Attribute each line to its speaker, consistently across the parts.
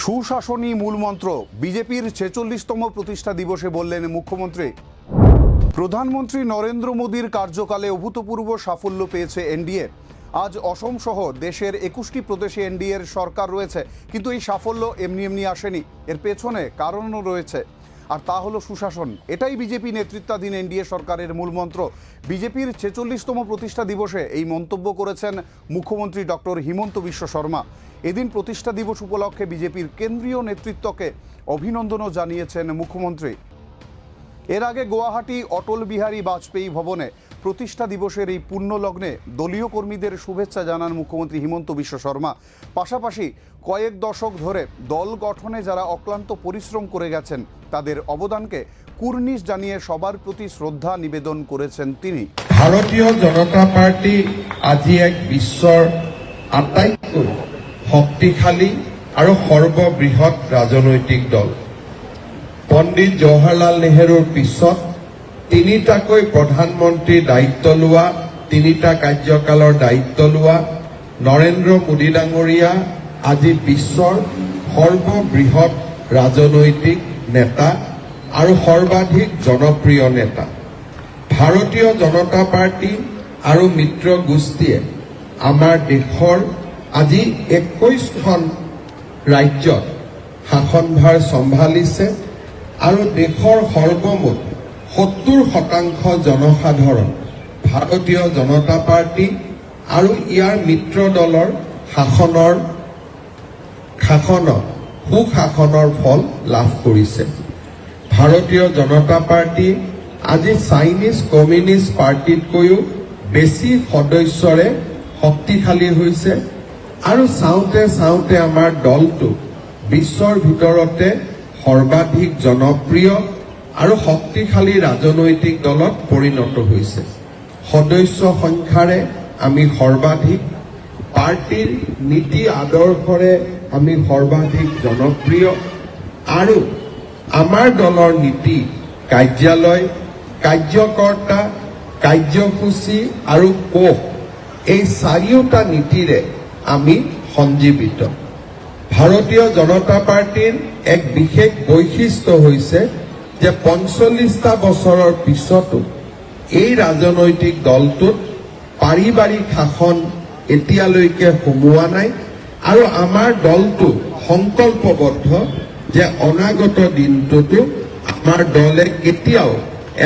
Speaker 1: সুশাসনই মূলমন্ত্র, বিজেপির ছেচল্লিশতম প্রতিষ্ঠা দিবসে বললেন মুখ্যমন্ত্রী। প্রধানমন্ত্রী নরেন্দ্র মোদীর কার্যকালে অভূতপূর্ব সাফল্য পেয়েছে এনডিএ। আজ অসম সহ দেশের একুশটি প্রদেশে এনডিএর সরকার রয়েছে, কিন্তু এই সাফল্য এমনি এমনি আসেনি। এর পেছনে কারণও রয়েছে। আর তা হলো সুশাসন। এটাই বিজেপি নেতৃত্বাধীন এনডিএ সরকারের মূলমন্ত্র বিজেপির ছেচল্লিশতম প্রতিষ্ঠা দিবসে এই মন্তব্য করেছেন মুখ্যমন্ত্রী ডক্টর হিমন্ত বিশ্ব শর্মা। এদিন প্রতিষ্ঠা দিবস উপলক্ষে বিজেপির কেন্দ্রীয় নেতৃত্বকে অভিনন্দনও জানিয়েছেন মুখ্যমন্ত্রী। এর আগে গুয়াহাটি, অটল বিহারী বাজপেয়ী ভবনে প্রতিষ্ঠা দিবসের এই পুণ্যলগ্নে দলীয় কর্মীদের শুভেচ্ছা জানান মুখ্যমন্ত্রী হিমন্ত বিশ্ব শর্মা। পাশাপাশি কয়েক দশক ধরে দল গঠনে যারা অক্লান্ত পরিশ্রম করে গেছেন, তাদের অবদানকে কুর্নিশ জানিয়ে সবার প্রতি শ্রদ্ধা নিবেদন করেছেন তিনি।
Speaker 2: ভারতীয় জনতা পার্টি আজি এক বিশ্বৰ আটাইতকৈ শক্তিশালী আৰু সৰ্ববৃহৎ ৰাজনৈতিক দল। পণ্ডিত জৱাহৰলাল নেহৰুৰ পিছত তিনিটাকৈ প্ৰধানমন্ত্ৰীৰ দায়িত্ব লোৱা, তিনিটা কাৰ্যকালৰ দায়িত্ব লোৱা, নৰেন্দ্ৰ মোদী ডাঙৰীয়া আজি বিশ্বৰ সৰ্ববৃহৎ ৰাজনৈতিক নেতা আৰু সৰ্বাধিক জনপ্ৰিয় নেতা। ভাৰতীয় জনতা পাৰ্টি আৰু মিত্ৰ গোষ্ঠীয়ে আমাৰ দেশৰ আজি একৈশখন ৰাজ্যত শাসনভাৰ চম্ভালিছে আৰু দেশৰ সৰ্বমুঠ সত্তৰ শতাংশ জনসাধাৰণ, ভাৰতীয় জনতা পাৰ্টি আৰু ইয়াৰ মিত্ৰ দলৰ শাসনৰ শাসনত সুশাসনৰ ফল লাভ কৰিছে। ভাৰতীয় জনতা পাৰ্টি আজি চাইনিজ কমিউনিষ্ট পাৰ্টিতকৈও বেছি সদস্যৰে শক্তিশালী হৈছে আৰু চাওঁতে চাওঁতে আমাৰ দলটো বিশ্বৰ ভিতৰতে সৰ্বাধিক জনপ্ৰিয় আৰু শক্তিশালী ৰাজনৈতিক দলত পৰিণত হৈছে। সদস্য সংখ্যাৰে আমি সৰ্বাধিক, পাৰ্টিৰ নীতি আদৰ্শৰে আমি সৰ্বাধিক জনপ্ৰিয় আৰু আমাৰ দলৰ নীতি, কাৰ্যালয়, কাৰ্যকৰ্তা, কাৰ্যসূচী আৰু কোষ, এই চাৰিওটা নীতিৰে আমি সঞ্জীৱিত। ভাৰতীয় জনতা পাৰ্টিৰ এক বিশেষ বৈশিষ্ট্য হৈছে যে পঞ্চল্লিছটা বছৰৰ পিছতো এই ৰাজনৈতিক দলটোত পাৰিবাৰিক শাসন এতিয়ালৈকে সোমোৱা নাই আৰু আমাৰ দলটো সংকল্পবদ্ধ যে অনাগত দিনটোতো আমাৰ দলে কেতিয়াও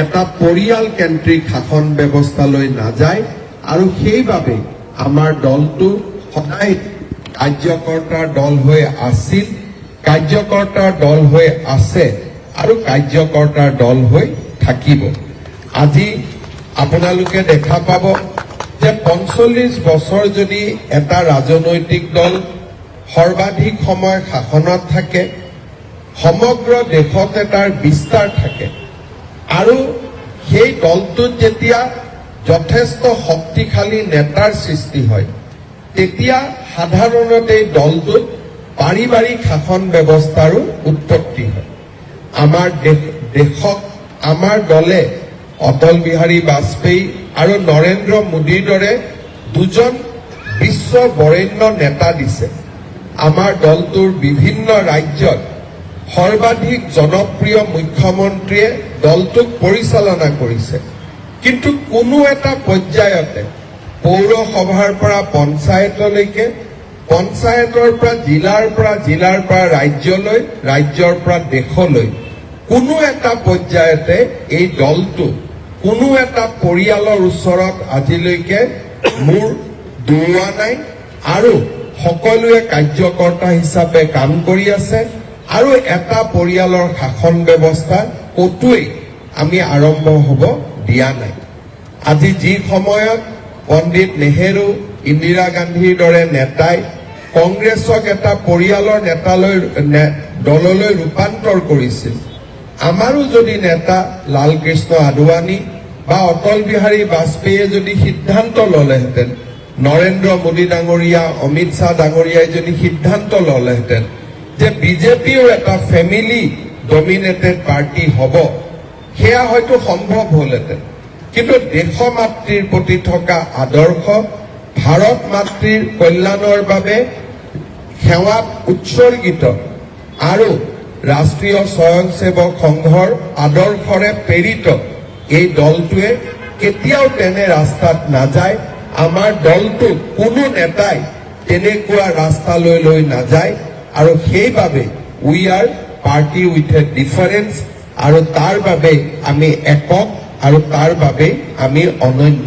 Speaker 2: এটা পৰিয়ালকেন্দ্ৰিক শাসন ব্যৱস্থালৈ নাযায় আৰু সেইবাবে আমাৰ দলটো সদায় কাৰ্যকৰ্তাৰ দল হৈ আছিল। কাৰ্যকৰ্তাৰ দল হৈ আছে। আৰু কাৰ্যকৰ্তাৰ দল হৈ থাকিব। আজি আপোনালোকে দেখা পাব যে পঞ্চল্লিছ বছৰ যদি এটা ৰাজনৈতিক দল সৰ্বাধিক সময় শাসনত থাকে, সমগ্ৰ দেশতে তাৰ বিস্তাৰ থাকে আৰু সেই দলটোত যেতিয়া যথেষ্ট শক্তিশালী নেতাৰ সৃষ্টি হয়, তেতিয়া সাধাৰণতে দলটোত পাৰিবাৰিক শাসন ব্যৱস্থাৰো উৎপত্তি হয়। আমাৰ দেশ, দেশক, আমাৰ দলে অটল বিহাৰী বাজপেয়ী আৰু নৰেন্দ্ৰ মোদীৰ দৰে দুজন বিশ্ব বৰেণ্য নেতা দিছে। আমাৰ দলটোৰ বিভিন্ন ৰাজ্যত সৰ্বাধিক জনপ্ৰিয় মুখ্যমন্ত্ৰীয়ে দলটোক পৰিচালনা কৰিছে। কিন্তু কোনো এটা পৰ্যায়তে পৌৰসভাৰ পৰা পঞ্চায়তলৈকে পঞ্চায়তৰ পৰা, জিলাৰ পৰা জিলাৰ পৰা, ৰাজ্যলৈ, ৰাজ্যৰ পৰা, দেশলৈ, কোনো এটা পৰ্যায়তে এই দলটো, কোনো এটা পৰিয়ালৰ ওচৰত আজিলৈকে মূৰ দৌৰোৱা নাই আৰু সকলোৱে কাৰ্যকৰ্তা হিচাপে কাম কৰি আছে আৰু এটা পৰিয়ালৰ শাসন ব্যৱস্থা ক'তোৱেই আমি আৰম্ভ হ'ব দিয়া নাই। আজি যি সময়ত পণ্ডিত নেহেৰু, ইন্দিৰা গান্ধীৰ দৰে নেতাই কংগ্ৰেছক এটা পৰিয়ালৰ নেতালৈ দললৈ ৰূপান্তৰ কৰিছিল। আমাৰো যদি নেতা লালকৃষ্ণ আদৱানী বা অটল বিহাৰী বাজপেয়ীয়ে যদি সিদ্ধান্ত ললেহেঁতেন, নৰেন্দ্ৰ মোদী ডাঙৰীয়া, অমিত শ্বাহ ডাঙৰীয়াই যদি সিদ্ধান্ত ললেহেঁতেন যে বিজেপিও এটা ফেমিলি ডমিনেটেড পাৰ্টি হ'ব, সেয়া হয়তো সম্ভৱ হ'লহেঁতেন। কিন্তু দেশমাতৃৰ প্ৰতি থকা আদৰ্শ, ভাৰত মাতৃৰ কল্যাণৰ বাবে সেৱাত উৎসৰ্গিত। আৰু ৰাষ্ট্ৰীয় স্বয়ংসেৱক সংঘৰ আদৰ্শৰে প্ৰেৰিত এই দলটোৱে কেতিয়াও তেনে ৰাস্তাত নাযায়। আমাৰ দলটো কোনো নেতাই তেনেকুৱা ৰাস্তালৈ লৈ নাযায়। আৰু সেইবাবে we are party with a difference আৰু তাৰ বাবে আমি একক আৰু তাৰ বাবে আমি অনন্য।